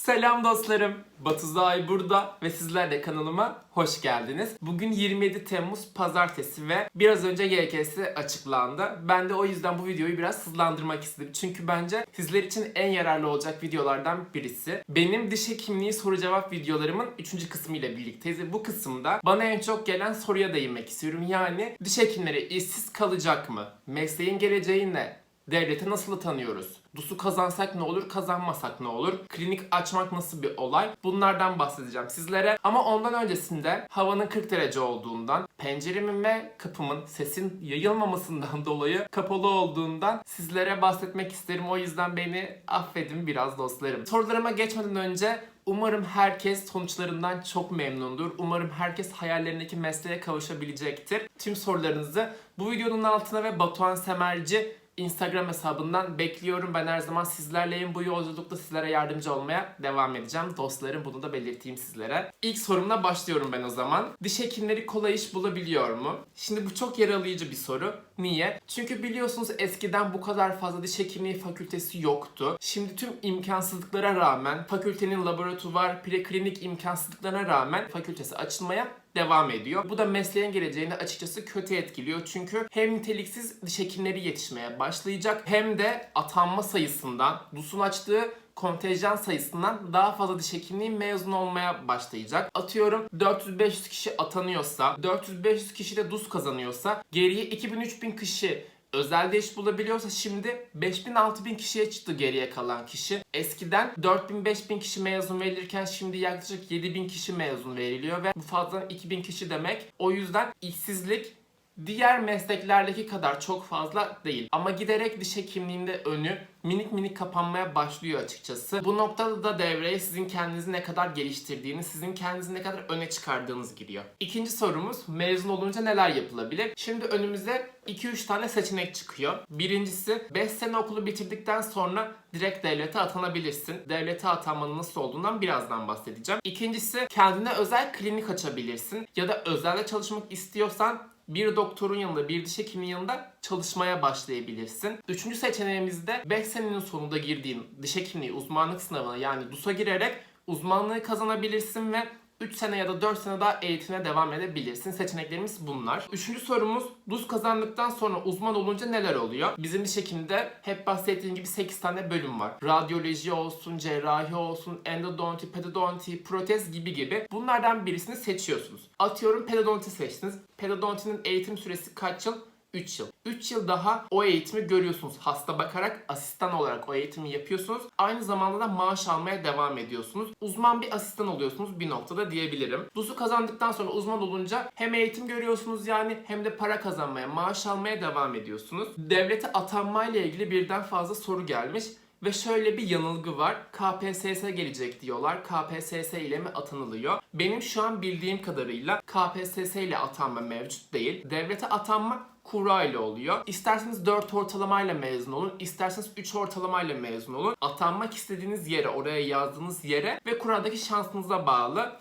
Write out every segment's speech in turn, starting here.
Selam dostlarım. Batu Zay burada ve sizler de kanalıma hoş geldiniz. Bugün 27 Temmuz Pazartesi ve biraz önce YKS açıklandı. Ben de o yüzden bu videoyu biraz hızlandırmak istedim. Çünkü bence sizler için en yararlı olacak videolardan birisi. Benim diş hekimliği soru cevap videolarımın 3. kısmı ile birlikteyiz. Bu kısımda bana en çok gelen soruya değinmek istiyorum. Yani diş hekimleri işsiz kalacak mı? Mesleğin geleceği ne? Devlete nasıl tanıyoruz? DUS'u kazansak ne olur, kazanmasak ne olur? Klinik açmak nasıl bir olay? Bunlardan bahsedeceğim sizlere. Ama ondan öncesinde havanın 40 derece olduğundan, penceremin ve kapımın sesin yayılmamasından dolayı kapalı olduğundan sizlere bahsetmek isterim. O yüzden beni affedin biraz dostlarım. Sorularıma geçmeden önce Umarım herkes sonuçlarından çok memnundur. Umarım herkes hayallerindeki mesleğe kavuşabilecektir. Tüm sorularınızı bu videonun altına ve Batuhan Semerci Instagram hesabından bekliyorum. Ben her zaman sizlerleyim. Bu yolculukta sizlere yardımcı olmaya devam edeceğim. Dostlarım bunu da belirteyim sizlere. İlk sorumla başlıyorum ben o zaman. Diş hekimleri kolay iş bulabiliyor mu? Şimdi bu çok yaralayıcı bir soru. Niye? Çünkü biliyorsunuz eskiden bu kadar fazla diş hekimliği fakültesi yoktu. Şimdi tüm imkansızlıklara rağmen fakültenin laboratuvar, preklinik imkansızlıklarına rağmen fakültesi açılmaya devam ediyor. Bu da mesleğin geleceğini açıkçası kötü etkiliyor. Çünkü hem niteliksiz diş hekimleri yetişmeye başlayacak hem de atanma sayısından, DUS'un açtığı kontenjan sayısından daha fazla diş hekimliği mezun olmaya başlayacak. Atıyorum 400-500 kişi atanıyorsa, 400-500 kişi de DUS kazanıyorsa geriye 2000-3000 kişi özelde iş bulabiliyorsa şimdi 5000-6000 kişiye çıktı geriye kalan kişi. Eskiden 4000-5000 kişi mezun verilirken şimdi yaklaşık 7000 kişi mezun veriliyor ve bu fazla 2000 kişi demek. O yüzden işsizlik diğer mesleklerdeki kadar çok fazla değil. Ama giderek diş hekimliğinde önü minik minik kapanmaya başlıyor açıkçası. Bu noktada da devreye sizin kendinizi ne kadar geliştirdiğiniz, sizin kendinizi ne kadar öne çıkardığınız giriyor. İkinci sorumuz mezun olunca neler yapılabilir? Şimdi önümüze 2-3 tane seçenek çıkıyor. Birincisi 5 sene okulu bitirdikten sonra direkt devlete atanabilirsin. Devlete atanmanın nasıl olduğundan birazdan bahsedeceğim. İkincisi kendine özel klinik açabilirsin. Ya da özelde çalışmak istiyorsan bir doktorun yanında, bir diş hekiminin yanında çalışmaya başlayabilirsin. Üçüncü seçeneğimizde 5 senenin sonunda girdiğin diş hekimliği uzmanlık sınavına yani DUS'a girerek uzmanlığı kazanabilirsin ve 3 sene ya da 4 sene daha eğitimine devam edebilirsin. Seçeneklerimiz bunlar. Üçüncü sorumuz DUS kazandıktan sonra uzman olunca neler oluyor? Bizim diş hekiminde hep bahsettiğim gibi 8 tane bölüm var. Radyoloji olsun, cerrahi olsun, endodonti, pedodonti, protez gibi gibi. Bunlardan birisini seçiyorsunuz. Atıyorum pedodonti seçtiniz. Pedodontinin eğitim süresi kaç yıl? 3 yıl. 3 yıl daha o eğitimi görüyorsunuz. Hasta bakarak asistan olarak o eğitimi yapıyorsunuz. Aynı zamanda da maaş almaya devam ediyorsunuz. Uzman bir asistan oluyorsunuz bir noktada diyebilirim. DUS'u kazandıktan sonra uzman olunca hem eğitim görüyorsunuz yani hem de para kazanmaya, maaş almaya devam ediyorsunuz. Devlete atanmayla ilgili birden fazla soru gelmiş. Ve şöyle bir yanılgı var. KPSS gelecek diyorlar. KPSS ile mi atanılıyor? Benim şu an bildiğim kadarıyla KPSS ile atanma mevcut değil. Devlete atanma kura ile oluyor. İsterseniz 4 ortalamayla mezun olun, isterseniz 3 ortalamayla mezun olun. Atanmak istediğiniz yere, oraya yazdığınız yere ve kuradaki şansınıza bağlı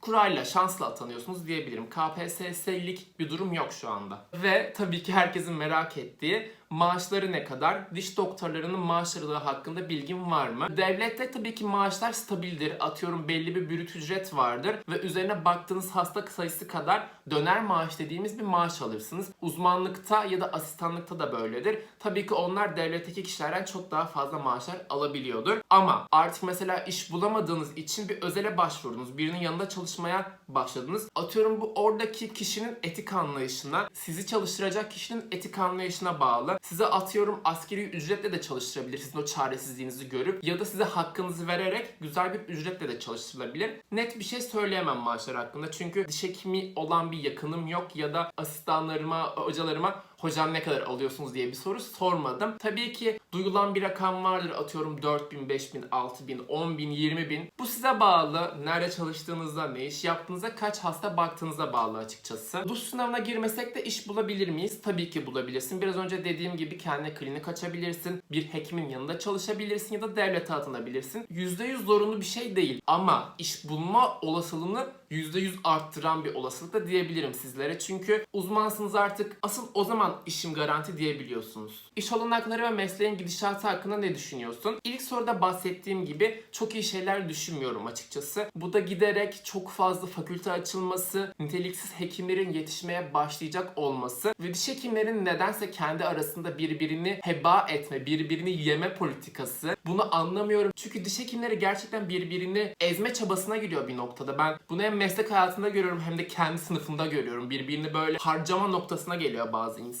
kurayla, şansla atanıyorsunuz diyebilirim. KPSS'lik bir durum yok şu anda. Ve tabii ki herkesin merak ettiği maaşları ne kadar? Diş doktorlarının maaşları da hakkında bilgim var mı? Devlette tabii ki maaşlar stabildir. Atıyorum belli bir brüt ücret vardır ve üzerine baktığınız hasta sayısı kadar döner maaş dediğimiz bir maaş alırsınız. Uzmanlıkta ya da asistanlıkta da böyledir. Tabii ki onlar devletteki kişilerden çok daha fazla maaşlar alabiliyordur. Ama artık mesela iş bulamadığınız için bir özele başvurdunuz. Birinin yanında çalışmaya başladınız. Atıyorum bu oradaki kişinin etik anlayışına, sizi çalıştıracak kişinin etik anlayışına bağlı. Size atıyorum askeri ücretle de çalıştırabilir sizin o çaresizliğinizi görüp ya da size hakkınızı vererek güzel bir ücretle de çalıştırılabilir. Net bir şey söyleyemem maaşlar hakkında çünkü diş hekimi olan bir yakınım yok ya da asistanlarıma, hocalarıma hocam ne kadar alıyorsunuz diye bir soru sormadım. Tabii ki duyulan bir rakam vardır atıyorum 4000, 5000, 6000, 10000, 20000. Bu size bağlı. Nerede çalıştığınızda, ne iş yaptığınızda, kaç hasta baktığınıza bağlı açıkçası. DUS sınavına girmesek de iş bulabilir miyiz? Tabii ki bulabilirsin. Biraz önce dediğim gibi kendine klinik açabilirsin. Bir hekimin yanında çalışabilirsin ya da devlete atanabilirsin. %100 zorunlu bir şey değil. Ama iş bulma olasılığını %100 arttıran bir olasılık da diyebilirim sizlere. Çünkü uzmansınız artık asıl o zaman işim garanti diyebiliyorsunuz. İş olanakları ve mesleğin gidişatı hakkında ne düşünüyorsun? İlk soruda bahsettiğim gibi çok iyi şeyler düşünmüyorum açıkçası. Bu da giderek çok fazla fakülte açılması, niteliksiz hekimlerin yetişmeye başlayacak olması ve diş hekimlerin nedense kendi arasında birbirini heba etme, birbirini yeme politikası. Bunu anlamıyorum. Çünkü diş hekimleri gerçekten birbirini ezme çabasına giriyor bir noktada. Ben bunu hem meslek hayatında görüyorum hem de kendi sınıfında görüyorum. Birbirini böyle harcama noktasına geliyor bazı insanlar.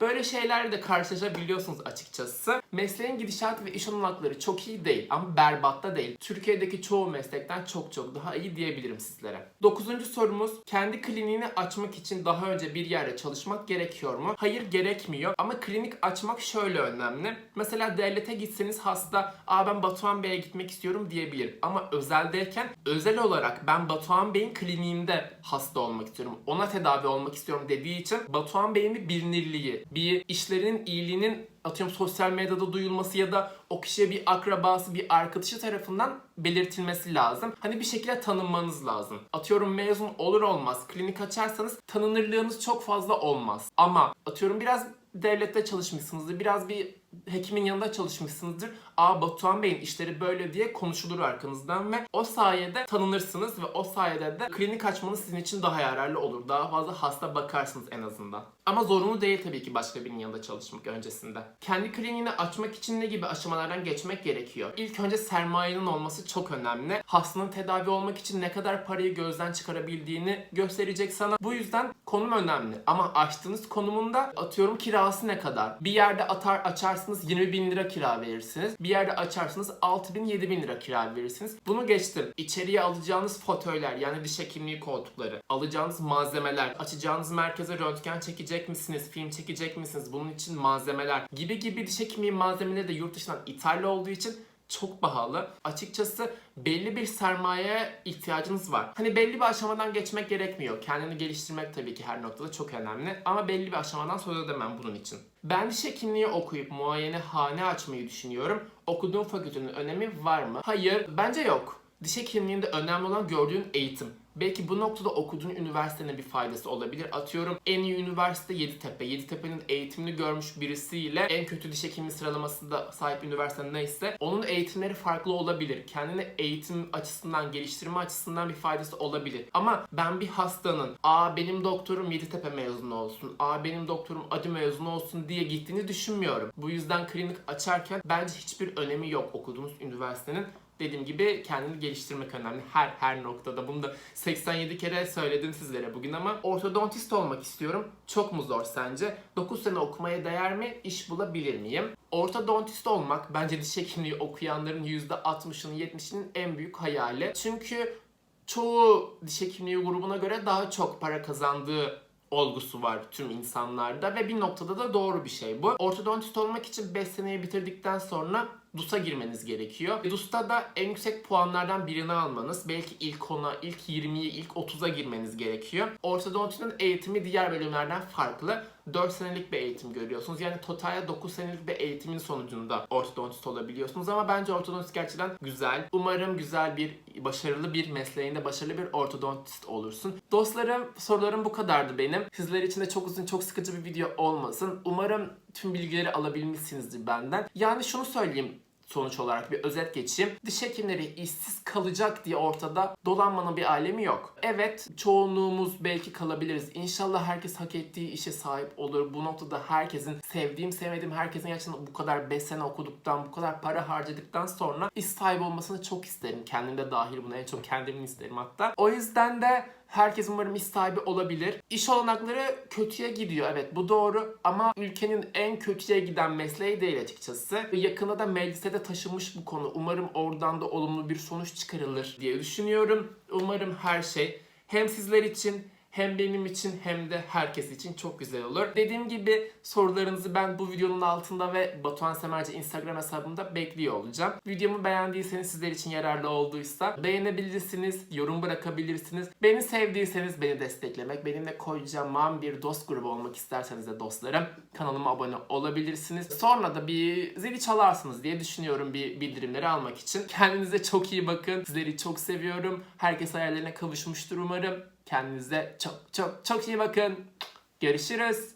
Böyle şeylerle de karşılaşabiliyorsunuz açıkçası. Mesleğin gidişatı ve iş olanakları çok iyi değil ama berbat da değil. Türkiye'deki çoğu meslekten çok çok daha iyi diyebilirim sizlere. Dokuzuncu sorumuz kendi kliniğini açmak için daha önce bir yerde çalışmak gerekiyor mu? Hayır gerekmiyor ama klinik açmak şöyle önemli. Mesela devlete gitseniz hasta Aa ben Batuhan Bey'e gitmek istiyorum diyebilir. Ama özeldeyken özel olarak ben Batuhan Bey'in kliniğinde hasta olmak istiyorum. Ona tedavi olmak istiyorum dediği için Batuhan Bey'in bir bilinirliği, bir işlerinin iyiliğinin atıyorum sosyal medyada duyulması ya da o kişiye bir akrabası, bir arkadaşı tarafından belirtilmesi lazım. Hani bir şekilde tanınmanız lazım. Atıyorum mezun olur olmaz klinik açarsanız tanınırlığınız çok fazla olmaz. Ama atıyorum biraz devlette çalışmışsınızdır, biraz bir hekimin yanında çalışmışsınızdır. Aa Batuhan Bey'in işleri böyle diye konuşulur arkanızdan ve o sayede tanınırsınız ve o sayede de klinik açmanız sizin için daha yararlı olur. Daha fazla hasta bakarsınız en azından. Ama zorunlu değil tabii ki başka birinin yanında çalışmak öncesinde. Kendi kliniğini açmak için ne gibi aşamalardan geçmek gerekiyor? İlk önce sermayenin olması çok önemli. Hastanın tedavi olmak için ne kadar parayı gözden çıkarabildiğini gösterecek sana. Bu yüzden konum önemli. Ama açtığınız konumunda atıyorum kirası ne kadar? Bir yerde atar açarsınız 20 bin lira kira verirsiniz. Bir yerde açarsınız 6 bin 7 bin lira kira verirsiniz. Bunu geçtim. İçeriye alacağınız fotöyler yani diş hekimliği koltukları, alacağınız malzemeler, açacağınız merkeze röntgen çekecek misiniz, film çekecek misiniz, bunun için malzemeler gibi gibi diş hekimliği malzemeleri de yurt dışından ithal olduğu için çok pahalı. Açıkçası belli bir sermayeye ihtiyacınız var. Hani belli bir aşamadan geçmek gerekmiyor. Kendini geliştirmek tabii ki her noktada çok önemli. Ama belli bir aşamadan söz edemem bunun için. Ben diş hekimliği okuyup muayene hane açmayı düşünüyorum. Okuduğum fakültenin önemi var mı? Hayır, bence yok. Diş hekimliğinde önemli olan gördüğün eğitim. Belki bu noktada okuduğun üniversitenin bir faydası olabilir. Atıyorum en iyi üniversite Yeditepe. Yeditepe'nin eğitimini görmüş birisiyle en kötü diş hekimliği sıralamasında sahip üniversite neyse onun eğitimleri farklı olabilir. Kendini eğitim açısından, geliştirme açısından bir faydası olabilir. Ama ben bir hastanın aa benim doktorum Yeditepe mezunu olsun, aa benim doktorum acı mezunu olsun diye gittiğini düşünmüyorum. Bu yüzden klinik açarken bence hiçbir önemi yok okuduğunuz üniversitenin dediğim gibi kendini geliştirmek önemli her her noktada. Bunu da 87 kere söyledim sizlere bugün ama ortodontist olmak istiyorum. Çok mu zor sence? 9 sene okumaya değer mi? İş bulabilir miyim? Ortodontist olmak bence diş hekimliği okuyanların %60'ının 70'inin en büyük hayali. Çünkü çoğu diş hekimliği grubuna göre daha çok para kazandığı olgusu var tüm insanlarda ve bir noktada da doğru bir şey bu. Ortodontist olmak için 5 seneyi bitirdikten sonra DUS'a girmeniz gerekiyor. DUS'ta da en yüksek puanlardan birini almanız, belki ilk 10'a, ilk 20'ye, ilk 30'a girmeniz gerekiyor. Ortodontinin eğitimi diğer bölümlerden farklı. 4 senelik bir eğitim görüyorsunuz. Yani totalde 9 senelik bir eğitimin sonucunda ortodontist olabiliyorsunuz ama bence ortodontist gerçekten güzel. Umarım güzel bir, başarılı bir mesleğinde başarılı bir ortodontist olursun. Dostlarım, sorularım bu kadardı benim. Sizler için de çok uzun, çok sıkıcı bir video olmasın. Umarım tüm bilgileri alabilmişsinizdir benden. Yani şunu söyleyeyim sonuç olarak bir özet geçeyim. Diş hekimleri işsiz kalacak diye ortada dolanmanın bir alemi yok. Evet çoğunluğumuz belki kalabiliriz. İnşallah herkes hak ettiği işe sahip olur. Bu noktada herkesin sevdiğim sevmediğim herkesin gerçekten bu kadar 5 sene okuduktan bu kadar para harcadıktan sonra iş sahibi olmasını çok isterim. Kendim de dahil buna en çok kendimin isterim hatta. O yüzden de Herkes umarım iş sahibi olabilir. İş olanakları kötüye gidiyor evet bu doğru ama ülkenin en kötüye giden mesleği değil açıkçası. Yakında da meclise de taşınmış bu konu. Umarım oradan da olumlu bir sonuç çıkarılır diye düşünüyorum. Umarım her şey hem sizler için hem benim için hem de herkes için çok güzel olur. Dediğim gibi sorularınızı ben bu videonun altında ve Batuhan Semerci Instagram hesabımda bekliyor olacağım. Videomu beğendiyseniz sizler için yararlı olduysa beğenebilirsiniz, yorum bırakabilirsiniz. Beni sevdiyseniz beni desteklemek, benimle kocaman bir dost grubu olmak isterseniz de dostlarım kanalıma abone olabilirsiniz. Sonra da bir zili çalarsınız diye düşünüyorum bir bildirimleri almak için. Kendinize çok iyi bakın. Sizleri çok seviyorum. Herkes hayallerine kavuşmuştur umarım. Kendinize çok çok çok iyi bakın. Görüşürüz.